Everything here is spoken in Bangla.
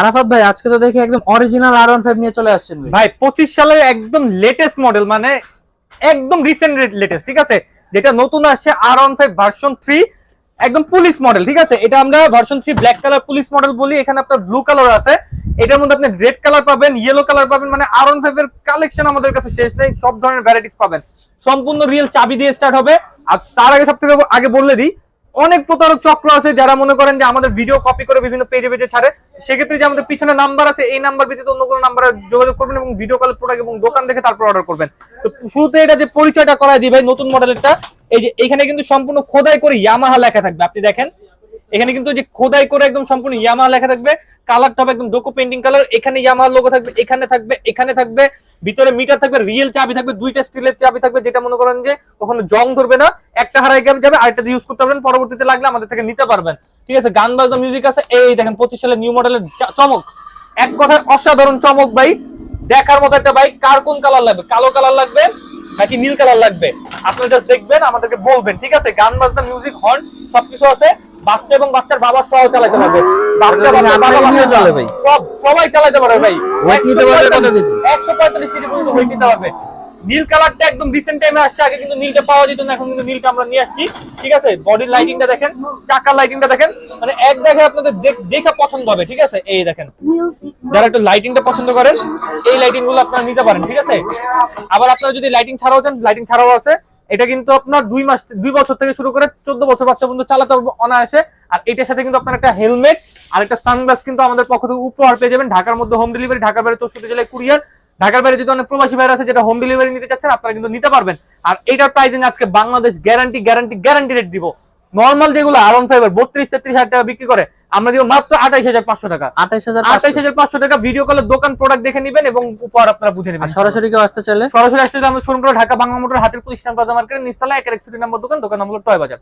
আরাফাত ভাই, আজকে তো দেখি একদম অরিজিনাল আর ফাইভ নিয়ে চলে আসছেন ভাই। পঁচিশ সালের একদম লেটেস্ট মডেল মানে একদম রিসেন্ট লেটেস্ট ঠিক আছে? যেটা নতুন আসছে R one five version three একদম পুলিশ মডেল ঠিক আছে? এটা আমরা version three black colour police model বলি, এখানে আপনার ব্লু কালার আছে। এটার মধ্যে আপনি রেড কালার পাবেন ইয়েলো কালার পাবেন মানে আর ওয়ান ফাইভ এর কালেকশন আমাদের কাছে শেষ নেই, সব ধরনের ভ্যারাইটিস পাবেন। সম্পূর্ণ রিয়েল চাবি দিয়ে স্টার্ট হবে। আর তার আগে সব থেকে আগে বললে দিই অনেক প্রতারক চক্র আছে যারা মনে করেন যে আমাদের ভিডিও কপি করে বিভিন্ন পেজে পেজে ছাড়ে। সেক্ষেত্রে যে আমাদের পিছনে নাম্বার আছে, এই নাম্বার ব্যতীত অন্য কোনো নাম্বারে যোগাযোগ করবেন এবং ভিডিও কল প্রোডাক্ট এবং দোকান দেখে তারপর অর্ডার করবেন। তো শুরুতে এটা যে পরিচয়টা করাই দিই ভাই, নতুন মডেলেরটা এই যে এখানে কিন্তু সম্পূর্ণ খোদাই করে ইয়ামাহা লেখা থাকবে। আপনি দেখেন, এখানে কিন্তু যে খোদাই করে একদম সম্পূর্ণ ইয়ামাহা লেখা থাকবে। কালারটা হবে একদম ডোকো পেন্টিং কালার এখানে ইয়ামাহা লোগো থাকবে, এখানে থাকবে এখানে থাকবে, ভিতরে মিটার থাকবে রিয়েল চাবি থাকবে, দুইটা স্টিলের চাবি থাকবে, যেটা মনে করেন যে কখনো জং ধরবে না। একটা হারাই যাবে আরেকটা ইউজ করতে পারবেন পরবর্তীতে লাগলে আমাদের থেকে নিতে পারবেন। ঠিক আছে গান বাজনা মিউজিক আছে এই দেখেন পঁচিশ সালের নিউ মডেলের চমক। এক কথায় অসাধারণ চমক ভাই। দেখার মতো একটা বাইক কার কোন কালার লাগবে? কালো কালার লাগবে নাকি নীল কালার লাগবে? আপনারা জাস্ট দেখবেন আমাদেরকে বলবেন ঠিক আছে? গান বাজনা মিউজিক হর্ন সবকিছু আছে বাচ্চা এবং বাচ্চার বাবা সহ চালাতে পারবে। বাচ্চা বাবা, চলে ভাই। সব সবাই চালাতে পারবে ভাই। Weight নিতে পারবে কত কেজি? একশো পঁয়তাল্লিশ কেজি পর্যন্ত ওয়েট নিতে পারবে। নীল কালারটা একদম রিসেন্ট টাইমে আসছে, আগে কিন্তু নীলটা পাওয়া যেত না, এখন কিন্তু নীলটা আমরা নিয়ে আসছি। ঠিক আছে? বডির লাইটিংটা দেখেন চাকার লাইটিংটা দেখেন। মানে এক দেখে আপনাদের দেখে পছন্দ হবে, ঠিক আছে? এই দেখেন। যারা একটু লাইটিংটা পছন্দ করেন, এই লাইটিংগুলো আপনারা নিতে পারেন, ঠিক আছে? আবার আপনারা যদি লাইটিং ছাড়াও চান লাইটিং ছাড়াও আছে। এটা কিন্তু আপনার দুই মাস, দুই বছর থেকে শুরু করে চোদ্দ বছর বাচ্চা পর্যন্ত চালাতে পারবে অনায়াসে। আর এটার সাথে কিন্তু আপনার একটা হেলমেট আর একটা সানগ্লাস কিন্তু আমাদের পক্ষ থেকে উপহার পেয়ে যাবেন। ঢাকার মধ্যে হোম ডেলিভারি ঢাকার বাইরে চৌষট্টি জেলায় কুরিয়ার ঢাকার বাইরে যদি অনেক প্রবাসী বাইরে আছে যেটা হোম ডেলিভারি নিতে চাচ্ছেন আপনারা কিন্তু নিতে পারবেন। আর এটার প্রাইসিং আজকে Bangladesh guarantee guarantee guarantee rate দিব। নর্মাল যেগুলো আর ওয়ান ফাইভের বত্রিশ তেত্রিশ হাজার টাকা বিক্রি করে আমরা দিব মাত্র আঠাইশ হাজার পাঁচশো টাকা। আঠাইশ হাজার আঠাইশ হাজার পাঁচশো টাকা ভিডিও কলের দোকান প্রোডাক্ট দেখে নেবেন এবং উপহার আপনারা বুঝে নেবেন সরাসরি কেউ আসতে চাইলে? সরাসরি আসতে আমাদের শোরুম ঢাকা বাংলা মোটর হাতের পুলিশ প্লাজা মার্কেটের নিস্তালা এক একষট্টি নম্বর দোকান দোকান নম্বর টয় বাজার।